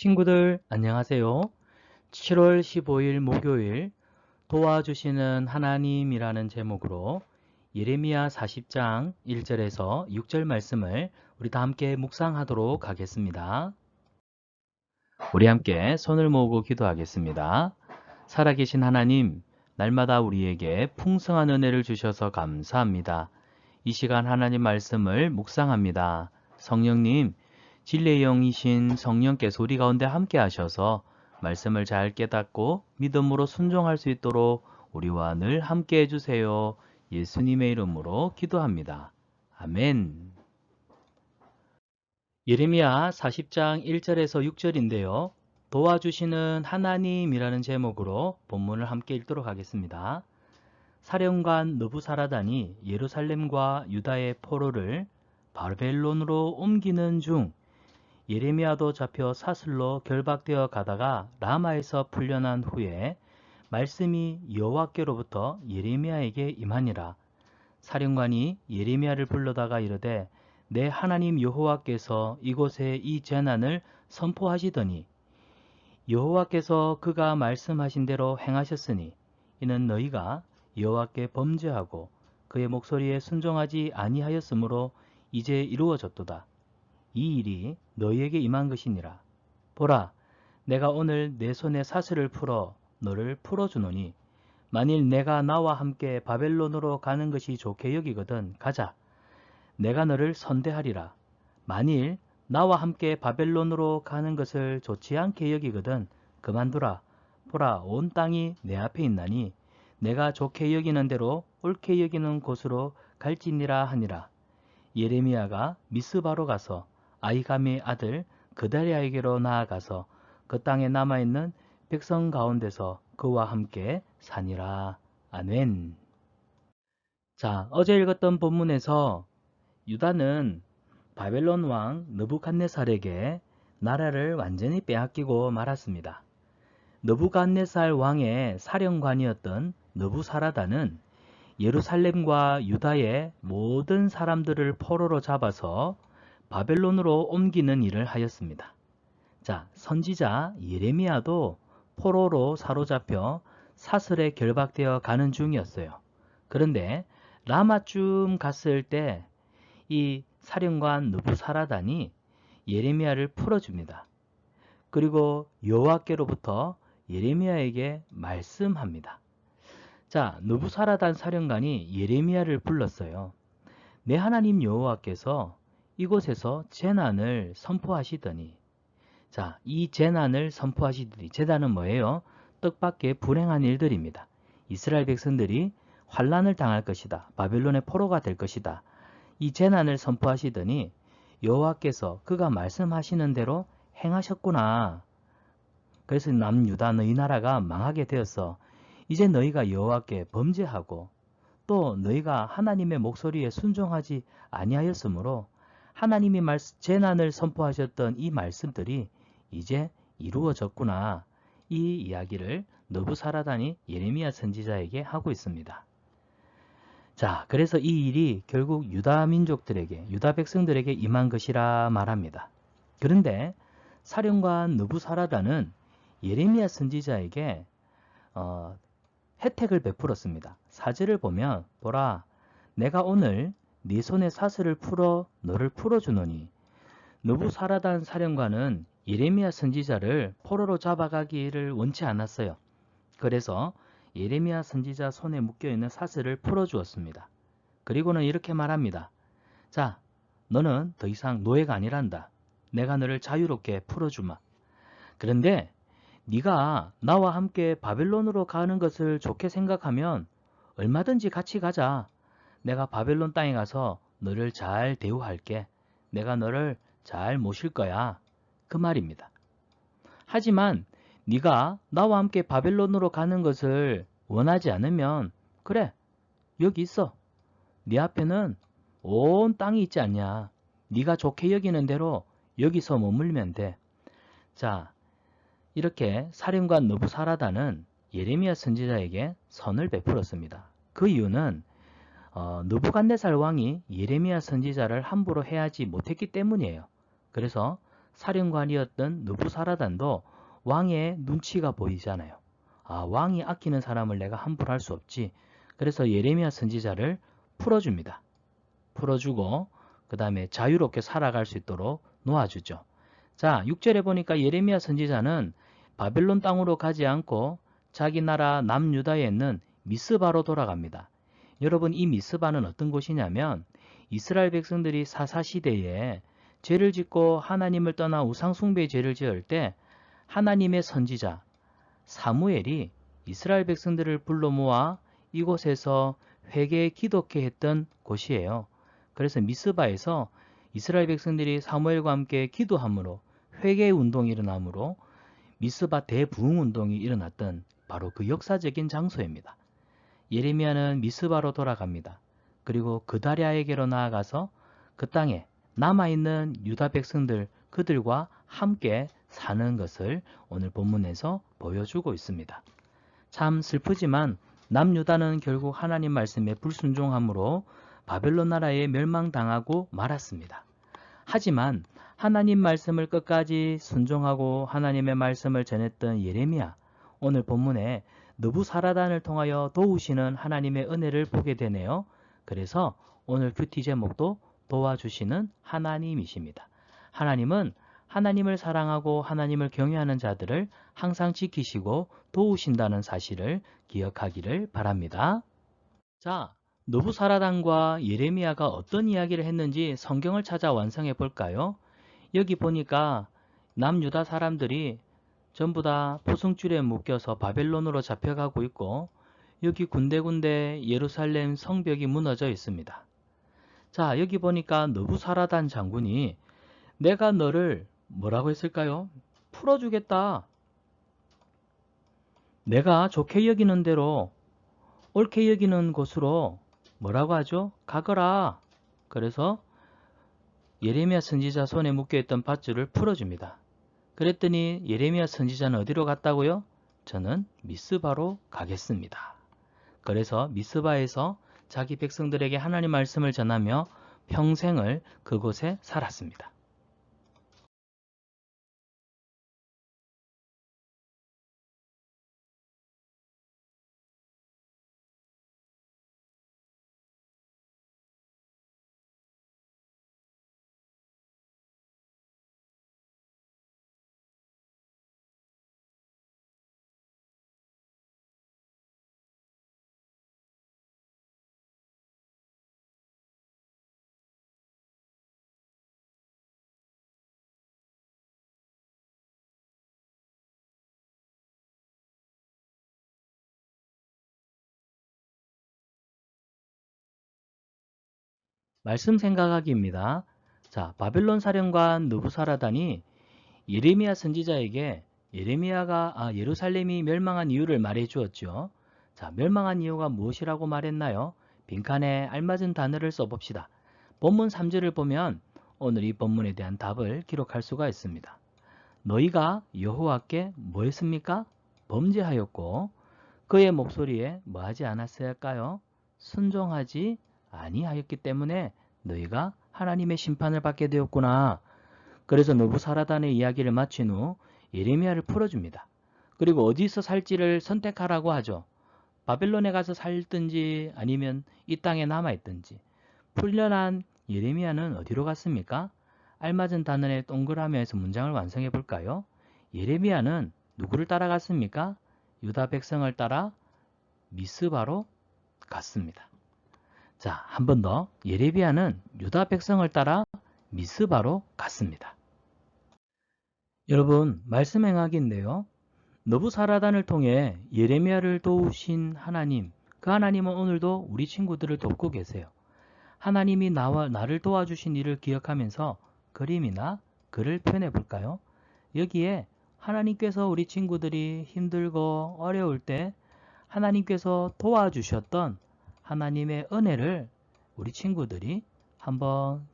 친구들 안녕하세요. 7월 15일 목요일 도와주시는 하나님이라는 제목으로 예레미야 40장 1절에서 6절 말씀을 우리 다 함께 묵상하도록 하겠습니다. 우리 함께 손을 모으고 기도하겠습니다. 살아계신 하나님, 날마다 우리에게 풍성한 은혜를 주셔서 감사합니다. 이 시간 하나님 말씀을 묵상합니다. 성령님, 진리의 영이신 성령께서 우리 가운데 함께 하셔서 말씀을 잘 깨닫고 믿음으로 순종할 수 있도록 우리와 늘 함께 해주세요. 예수님의 이름으로 기도합니다. 아멘. 예레미야 40장 1절에서 6절인데요. 도와주시는 하나님이라는 제목으로 본문을 함께 읽도록 하겠습니다. 사령관 느부사라단이 예루살렘과 유다의 포로를 바벨론으로 옮기는 중 예레미야도 잡혀 사슬로 결박되어 가다가 라마에서 풀려난 후에 말씀이 여호와께로부터 예레미야에게 임하니라. 사령관이 예레미야를 불러다가 이르되 내 하나님 여호와께서 이곳에 이 재난을 선포하시더니 여호와께서 그가 말씀하신 대로 행하셨으니 이는 너희가 여호와께 범죄하고 그의 목소리에 순종하지 아니하였으므로 이제 이루어졌도다. 이 일이 너희에게 임한 것이니라. 보라, 내가 오늘 내 손에 사슬을 풀어 너를 풀어주노니 만일 내가 나와 함께 바벨론으로 가는 것이 좋게 여기거든 가자. 내가 너를 선대하리라. 만일 나와 함께 바벨론으로 가는 것을 좋지 않게 여기거든 그만두라. 보라 온 땅이 내 앞에 있나니 내가 좋게 여기는 대로 옳게 여기는 곳으로 갈지니라 하니라. 예레미야가 미스바로 가서 아이감의 아들 그다리아에게로 나아가서 그 땅에 남아있는 백성 가운데서 그와 함께 사니라. 아멘. 자, 어제 읽었던 본문에서 유다는 바벨론 왕 느부갓네살에게 나라를 완전히 빼앗기고 말았습니다. 느부갓네살 왕의 사령관이었던 느부사라다는 예루살렘과 유다의 모든 사람들을 포로로 잡아서 바벨론으로 옮기는 일을 하였습니다. 자, 선지자 예레미야도 포로로 사로잡혀 사슬에 결박되어 가는 중이었어요. 그런데 라마쯤 갔을 때 이 사령관 느부사라단이 예레미야를 풀어줍니다. 그리고 여호와께로부터 예레미야에게 말씀합니다. 자, 느부사라단 사령관이 예레미야를 불렀어요. 내 하나님 여호와께서 이곳에서 재난을 선포하시더니 자, 이 재난을 선포하시더니 재난은 뭐예요? 뜻밖의 불행한 일들입니다. 이스라엘 백성들이 환란을 당할 것이다. 바벨론의 포로가 될 것이다. 이 재난을 선포하시더니 여호와께서 그가 말씀하시는 대로 행하셨구나. 그래서 남유다 너희 나라가 망하게 되었어. 이제 너희가 여호와께 범죄하고 또 너희가 하나님의 목소리에 순종하지 아니하였으므로 하나님이 재난을 선포하셨던 이 말씀들이 이제 이루어졌구나. 이 이야기를 너부사라단이 예레미야 선지자에게 하고 있습니다. 자, 그래서 이 일이 결국 유다 민족들에게, 유다 백성들에게 임한 것이라 말합니다. 그런데 사령관 너부사라단은 예레미야 선지자에게 어, 혜택을 베풀었습니다. 사제를 보면 보라 내가 오늘 네 손에 사슬을 풀어 너를 풀어주노니 느부사라단 사령관은 예레미야 선지자를 포로로 잡아가기를 원치 않았어요. 그래서 예레미야 선지자 손에 묶여있는 사슬을 풀어주었습니다. 그리고는 이렇게 말합니다. 자, 너는 더 이상 노예가 아니란다. 내가 너를 자유롭게 풀어주마. 그런데 네가 나와 함께 바벨론으로 가는 것을 좋게 생각하면 얼마든지 같이 가자. 내가 바벨론 땅에 가서 너를 잘 대우할게. 내가 너를 잘 모실 거야. 그 말입니다. 하지만 네가 나와 함께 바벨론으로 가는 것을 원하지 않으면 그래 여기 있어. 네 앞에는 온 땅이 있지 않냐. 네가 좋게 여기는 대로 여기서 머물면 돼. 자 이렇게 사령관 느부사라다는 예레미야 선지자에게 선을 베풀었습니다. 그 이유는 어, 느부갓네살 왕이 예레미야 선지자를 함부로 해하지 못했기 때문이에요. 그래서 사령관이었던 느부사라단도 왕의 눈치가 보이잖아요. 아, 왕이 아끼는 사람을 내가 함부로 할 수 없지. 그래서 예레미야 선지자를 풀어줍니다. 풀어주고 그 다음에 자유롭게 살아갈 수 있도록 놓아주죠. 자, 6절에 보니까 예레미야 선지자는 바벨론 땅으로 가지 않고 자기 나라 남유다에 있는 미스바로 돌아갑니다. 여러분 이 미스바는 어떤 곳이냐면 이스라엘 백성들이 사사 시대에 죄를 짓고 하나님을 떠나 우상 숭배의 죄를 지을 때 하나님의 선지자 사무엘이 이스라엘 백성들을 불러 모아 이곳에서 회개에 기독해 했던 곳이에요. 그래서 미스바에서 이스라엘 백성들이 사무엘과 함께 기도함으로 회개 운동이 일어나므로 미스바 대부흥 운동이 일어났던 바로 그 역사적인 장소입니다. 예레미야는 미스바로 돌아갑니다. 그리고 그다리아에게로 나아가서 그 땅에 남아있는 유다 백성들 그들과 함께 사는 것을 오늘 본문에서 보여주고 있습니다. 참 슬프지만 남유다는 결국 하나님 말씀에 불순종함으로 바벨론 나라에 멸망당하고 말았습니다. 하지만 하나님 말씀을 끝까지 순종하고 하나님의 말씀을 전했던 예레미야 오늘 본문에 느부사라단을 통하여 도우시는 하나님의 은혜를 보게 되네요. 그래서 오늘 큐티 제목도 도와주시는 하나님이십니다. 하나님은 하나님을 사랑하고 하나님을 경외하는 자들을 항상 지키시고 도우신다는 사실을 기억하기를 바랍니다. 자, 느부사라단과 예레미야가 어떤 이야기를 했는지 성경을 찾아 완성해 볼까요? 여기 보니까 남유다 사람들이 전부 다 포승줄에 묶여서 바벨론으로 잡혀가고 있고 여기 군데군데 예루살렘 성벽이 무너져 있습니다. 자 여기 보니까 느부사라단 장군이 내가 너를 뭐라고 했을까요? 풀어주겠다. 내가 좋게 여기는 대로 옳게 여기는 곳으로 뭐라고 하죠? 가거라. 그래서 예레미야 선지자 손에 묶여있던 밧줄을 풀어줍니다. 그랬더니 예레미야 선지자는 어디로 갔다고요? 저는 미스바로 가겠습니다. 그래서 미스바에서 자기 백성들에게 하나님 말씀을 전하며 평생을 그곳에 살았습니다. 말씀 생각하기입니다. 자, 바벨론 사령관 느부사라단이 예레미야 선지자에게 예레미야가 아, 예루살렘이 멸망한 이유를 말해 주었죠. 자, 멸망한 이유가 무엇이라고 말했나요? 빈칸에 알맞은 단어를 써봅시다. 본문 3절을 보면 오늘 이 본문에 대한 답을 기록할 수가 있습니다. 너희가 여호와께 뭐 했습니까? 범죄하였고 그의 목소리에 뭐하지 않았어야 할까요? 순종하지 아니하였기 때문에 너희가 하나님의 심판을 받게 되었구나. 그래서 느부사라단의 이야기를 마친 후 예레미야를 풀어줍니다. 그리고 어디서 살지를 선택하라고 하죠. 바벨론에 가서 살든지 아니면 이 땅에 남아있든지 풀려난 예레미야는 어디로 갔습니까? 알맞은 단어의 동그라미에서 문장을 완성해 볼까요? 예레미야는 누구를 따라갔습니까? 유다 백성을 따라 미스바로 갔습니다. 자, 한 번 더. 예레비야는 유다 백성을 따라 미스바로 갔습니다. 여러분, 말씀 행하기인데요. 너부사라단을 통해 예레미야를 도우신 하나님, 그 하나님은 오늘도 우리 친구들을 돕고 계세요. 하나님이 나와 나를 도와주신 일을 기억하면서 그림이나 글을 표현해 볼까요? 여기에 하나님께서 우리 친구들이 힘들고 어려울 때 하나님께서 도와주셨던 하나님의 은혜를 우리 친구들이 한번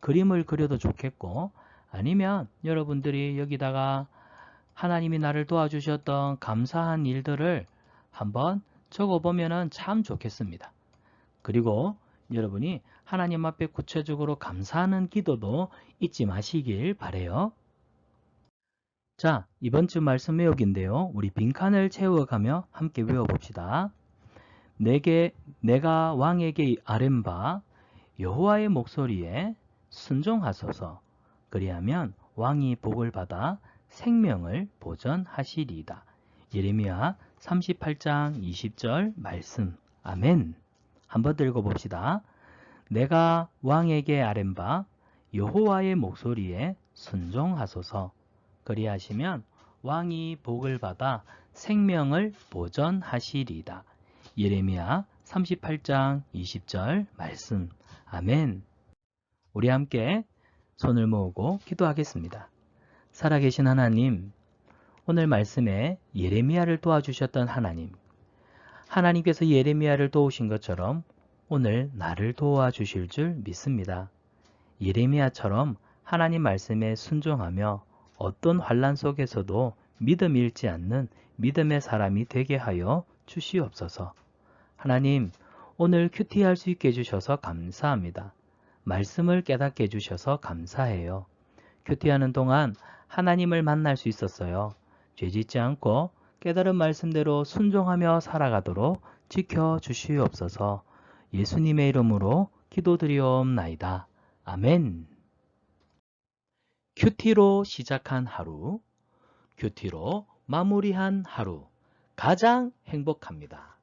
그림을 그려도 좋겠고 아니면 여러분들이 여기다가 하나님이 나를 도와주셨던 감사한 일들을 한번 적어보면 참 좋겠습니다. 그리고 여러분이 하나님 앞에 구체적으로 감사하는 기도도 잊지 마시길 바래요. 자, 이번 주 말씀 외우기인데요. 우리 빈칸을 채워가며 함께 외워봅시다. 내게 내가 왕에게 아랜바 여호와의 목소리에 순종하소서. 그리하면 왕이 복을 받아 생명을 보전하시리이다. 예레미야 38장 20절 말씀. 아멘. 한번 더 읽어봅시다. 내가 왕에게 아랜바 여호와의 목소리에 순종하소서. 그리하시면 왕이 복을 받아 생명을 보전하시리이다. 예레미야 38장 20절 말씀. 아멘. 우리 함께 손을 모으고 기도하겠습니다. 살아계신 하나님, 오늘 말씀에 예레미야를 도와주셨던 하나님, 하나님께서 예레미야를 도우신 것처럼 오늘 나를 도와주실 줄 믿습니다. 예레미야처럼 하나님 말씀에 순종하며 어떤 환란 속에서도 믿음 잃지 않는 믿음의 사람이 되게 하여 주시옵소서. 하나님, 오늘 큐티 할 수 있게 해주셔서 감사합니다. 말씀을 깨닫게 해주셔서 감사해요. 큐티하는 동안 하나님을 만날 수 있었어요. 죄 짓지 않고 깨달은 말씀대로 순종하며 살아가도록 지켜주시옵소서. 예수님의 이름으로 기도드리옵나이다. 아멘. 큐티로 시작한 하루, 큐티로 마무리한 하루, 가장 행복합니다.